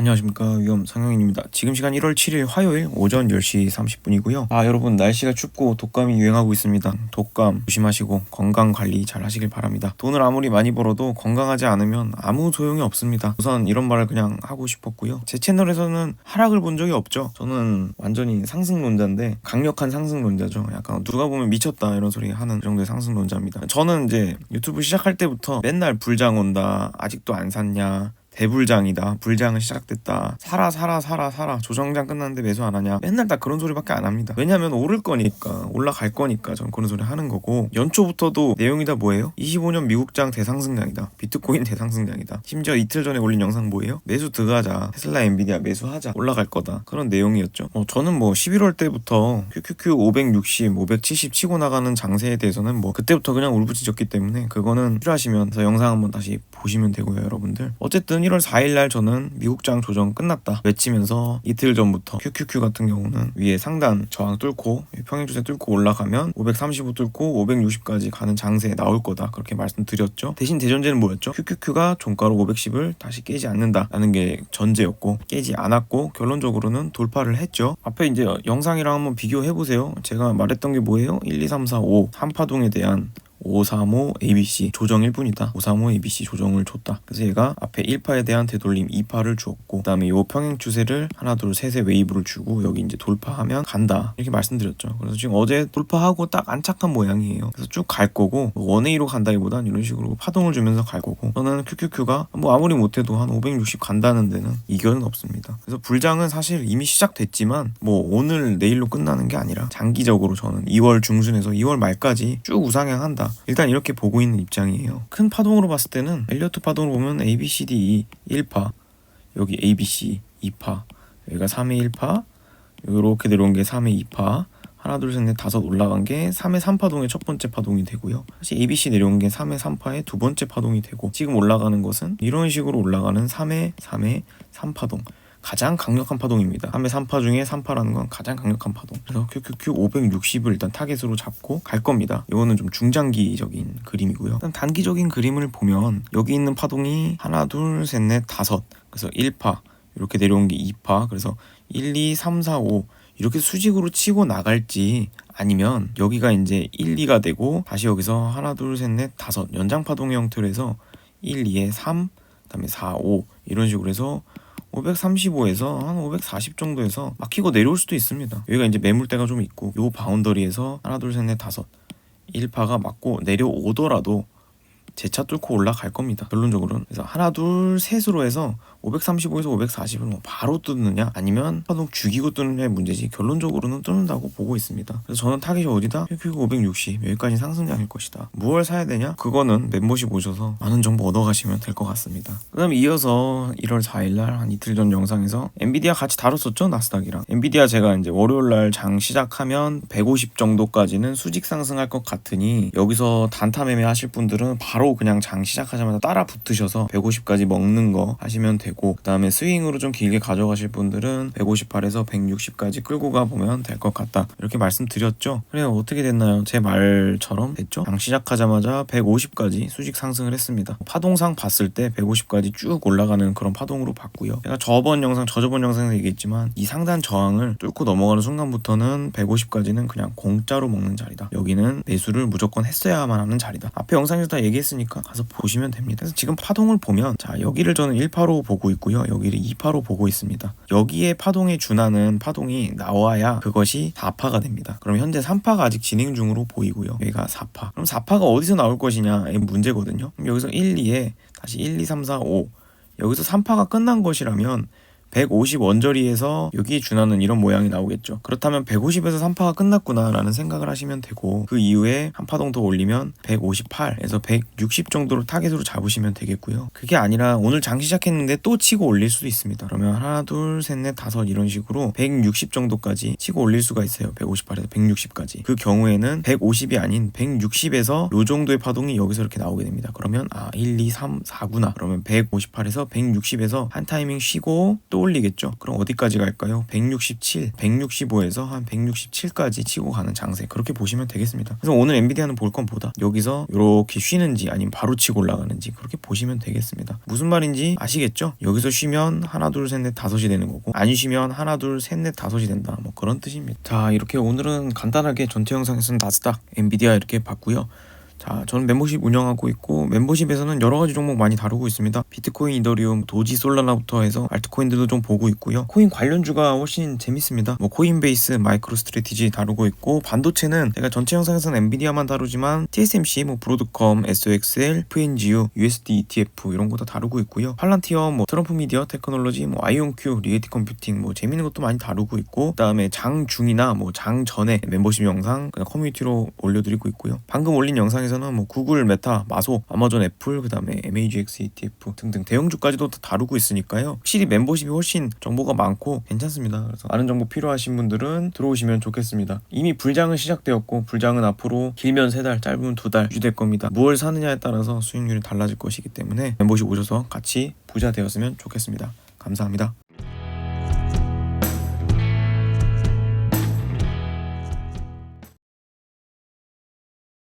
안녕하십니까 위험 상영인입니다. 지금 시간 1월 7일 화요일 오전 10시 30분이고요. 아 여러분 날씨가 춥고 독감이 유행하고 있습니다. 독감 조심하시고 건강 관리 잘 하시길 바랍니다. 돈을 아무리 많이 벌어도 건강하지 않으면 아무 소용이 없습니다. 우선 이런 말을 그냥 하고 싶었고요. 제 채널에서는 하락을 본 적이 없죠. 저는 완전히 상승론자인데 강력한 상승론자죠. 약간 누가 보면 미쳤다 이런 소리 하는 정도의 상승론자입니다. 저는 이제 유튜브 시작할 때부터 맨날 불장 온다 아직도 안 샀냐 대불장이다. 불장은 시작됐다. 사라 사라 사라 사라. 조정장 끝났는데 매수 안 하냐. 맨날 다 그런 소리밖에 안 합니다. 왜냐면 오를 거니까 올라갈 거니까 저는 그런 소리 하는 거고 연초부터도 내용이 다 뭐예요? 25년 미국장 대상승장이다. 비트코인 대상승장이다. 심지어 이틀 전에 올린 영상 뭐예요? 매수 들어가자. 테슬라 엔비디아 매수하자. 올라갈 거다. 그런 내용이었죠. 어, 저는 뭐 11월 때부터 QQQ 560, 570 치고 나가는 장세에 대해서는 뭐 그때부터 그냥 울부짖었기 때문에 그거는 필요하시면 영상 한번 다시 보시면 되고요, 여러분들. 어쨌든 1월 4일 날 저는 미국장 조정 끝났다 외치면서 이틀 전부터 QQQ 같은 경우는 위에 상단 저항 뚫고 평행 추세 뚫고 올라가면 535 뚫고 560까지 가는 장세에 나올 거다 그렇게 말씀드렸죠. 대신 대전제는 뭐였죠? QQQ가 종가로 510을 다시 깨지 않는다라는 게 전제였고 깨지 않았고 결론적으로는 돌파를 했죠. 앞에 이제 영상이랑 한번 비교해 보세요. 제가 말했던 게 뭐예요? 1, 2, 3, 4, 5 3파동에 대한 535 ABC 조정 1분이다. 535 ABC 조정을 줬다. 그래서 얘가 앞에 1파에 대한 되돌림 2파를 주었고 그다음에 요 평행 추세를 하나 둘 셋의 웨이브를 주고 여기 이제 돌파하면 간다. 이렇게 말씀드렸죠. 그래서 지금 어제 돌파하고 딱 안착한 모양이에요. 그래서 쭉 갈 거고 원웨이로 간다기보단 이런 식으로 파동을 주면서 갈 거고 저는 QQQ가 뭐 아무리 못해도 한 560 간다는 데는 이견은 없습니다. 그래서 불장은 사실 이미 시작됐지만 뭐 오늘 내일로 끝나는 게 아니라 장기적으로 저는 2월 중순에서 2월 말까지 쭉 우상향한다. 일단 이렇게 보고 있는 입장이에요. 큰 파동으로 봤을 때는 엘리어트 파동으로 보면 A, B, C, D, E 1파 여기 A, B, C 2파 여기가 3의 1파 이렇게 내려온 게 3의 2파 하나 둘 셋 넷 다섯 올라간 게 3의 3파동의 첫 번째 파동이 되고요. 사실 ABC 내려온 게 3의 3파의 두 번째 파동이 되고 지금 올라가는 것은 이런 식으로 올라가는 3의 3의 3파동 가장 강력한 파동입니다. 3의 3파 중에 3파라는 건 가장 강력한 파동. 그래서 QQQ 560을 일단 타겟으로 잡고 갈 겁니다. 이거는 좀 중장기적인 그림이고요. 일단 단기적인 그림을 보면 여기 있는 파동이 하나, 둘, 셋, 넷, 다섯. 그래서 1파 이렇게 내려온 게 2파. 그래서 1, 2, 3, 4, 5 이렇게 수직으로 치고 나갈지 아니면 여기가 이제 1, 2가 되고 다시 여기서 하나, 둘, 셋, 넷, 다섯 연장 파동의 형태로 해서 1, 2에 3, 그다음에 4, 5 이런 식으로 해서 535에서 한 540 정도에서 막히고 내려올 수도 있습니다. 여기가 이제 매물대가 좀 있고 요 바운더리에서 하나 둘 셋 넷 다섯 1파가 맞고 내려오더라도 제 차 뚫고 올라갈 겁니다. 결론적으로는 그래서 하나 둘 셋으로 해서 535에서 540을 뭐 바로 뚫느냐 아니면 파동 죽이고 뚫느냐의 문제지 결론적으로는 뚫는다고 보고 있습니다. 그래서 저는 타겟이 어디다? QQ 560 여기까지 상승장일 것이다. 무얼 사야 되냐? 그거는 멤버십 오셔서 많은 정보 얻어가시면 될 것 같습니다. 그다음 이어서 1월 4일날 한 이틀 전 영상에서 엔비디아 같이 다뤘었죠 나스닥이랑 엔비디아 제가 이제 월요일날 장 시작하면 150 정도까지는 수직 상승할 것 같으니 여기서 단타 매매 하실 분들은 바로 그냥 장 시작하자마자 따라 붙으셔서 150까지 먹는 거 하시면 되고 그 다음에 스윙으로 좀 길게 가져가실 분들은 158에서 160까지 끌고 가 보면 될 것 같다. 이렇게 말씀드렸죠? 그래 어떻게 됐나요? 제 말처럼 됐죠? 장 시작하자마자 150까지 수직 상승을 했습니다. 파동상 봤을 때 150까지 쭉 올라가는 그런 파동으로 봤고요. 제가 저번 영상 저저번 영상에서 얘기했지만 이 상단 저항을 뚫고 넘어가는 순간부터는 150까지는 그냥 공짜로 먹는 자리다. 여기는 매수를 무조건 했어야만 하는 자리다. 앞에 영상에서 다 얘기했으니까 가서 보시면 됩니다. 그래서 지금 파동을 보면 자 여기를 저는 1파로 보고 있고요. 여기를 2파로 보고 있습니다. 여기에 파동에 준하는 파동이 나와야 그것이 4파가 됩니다. 그럼 현재 3파가 아직 진행 중으로 보이고요. 여기가 4파. 그럼 4파가 어디서 나올 것이냐의 문제거든요. 여기서 1, 2에 다시 1, 2, 3, 4, 5 여기서 3파가 끝난 것이라면 150 원저리에서 여기에 준하는 이런 모양이 나오겠죠. 그렇다면 150에서 3파가 끝났구나 라는 생각을 하시면 되고 그 이후에 한 파동 더 올리면 158에서 160 정도로 타겟으로 잡으시면 되겠고요. 그게 아니라 오늘 장 시작했는데 또 치고 올릴 수도 있습니다. 그러면 하나, 둘, 셋, 넷, 다섯 이런 식으로 160 정도까지 치고 올릴 수가 있어요. 158에서 160까지. 그 경우에는 150이 아닌 160에서 요 정도의 파동이 여기서 이렇게 나오게 됩니다. 그러면 아 1, 2, 3, 4구나. 그러면 158에서 160에서 한 타이밍 쉬고 또또 올리겠죠. 그럼 어디까지 갈까요? 167, 165에서 한 167까지 치고 가는 장세 그렇게 보시면 되겠습니다. 그래서 오늘 엔비디아는 볼 건 보다 여기서 이렇게 쉬는지 아니면 바로 치고 올라가는지 그렇게 보시면 되겠습니다. 무슨 말인지 아시겠죠? 여기서 쉬면 하나 둘 셋 넷 다섯이 되는 거고 안 쉬면 하나 둘 셋 넷 다섯이 된다 뭐 그런 뜻입니다. 자 이렇게 오늘은 간단하게 전체 영상에서는 나스닥, 엔비디아 이렇게 봤고요. 자, 저는 멤버십 운영하고 있고 멤버십에서는 여러 가지 종목 많이 다루고 있습니다. 비트코인, 이더리움, 도지, 솔라나부터 해서 알트코인들도 좀 보고 있고요. 코인 관련주가 훨씬 재밌습니다. 뭐 코인베이스, 마이크로 스트레티지 다루고 있고 반도체는 제가 전체 영상에서는 엔비디아만 다루지만 TSMC, 뭐 브로드컴, SOXL, FNGU, USD ETF 이런 거 다 다루고 있고요. 팔란티어, 뭐 트럼프 미디어, 테크놀로지, 뭐 아이온큐, 리에티 컴퓨팅 뭐 재밌는 것도 많이 다루고 있고 그다음에 장 중이나 뭐 장 전에 멤버십 영상 그냥 커뮤니티로 올려드리고 있고요. 방금 올린 영상에서 는 뭐 구글, 메타, 마소, 아마존, 애플 그다음에 MAGX ETF 등등 대형주까지도 다 다루고 있으니까요. 확실히 멤버십이 훨씬 정보가 많고 괜찮습니다. 그래서 많은 정보 필요하신 분들은 들어오시면 좋겠습니다. 이미 불장은 시작되었고 불장은 앞으로 길면 세 달, 짧으면 두 달 유지될 겁니다. 무엇을 사느냐에 따라서 수익률이 달라질 것이기 때문에 멤버십 오셔서 같이 부자 되었으면 좋겠습니다. 감사합니다.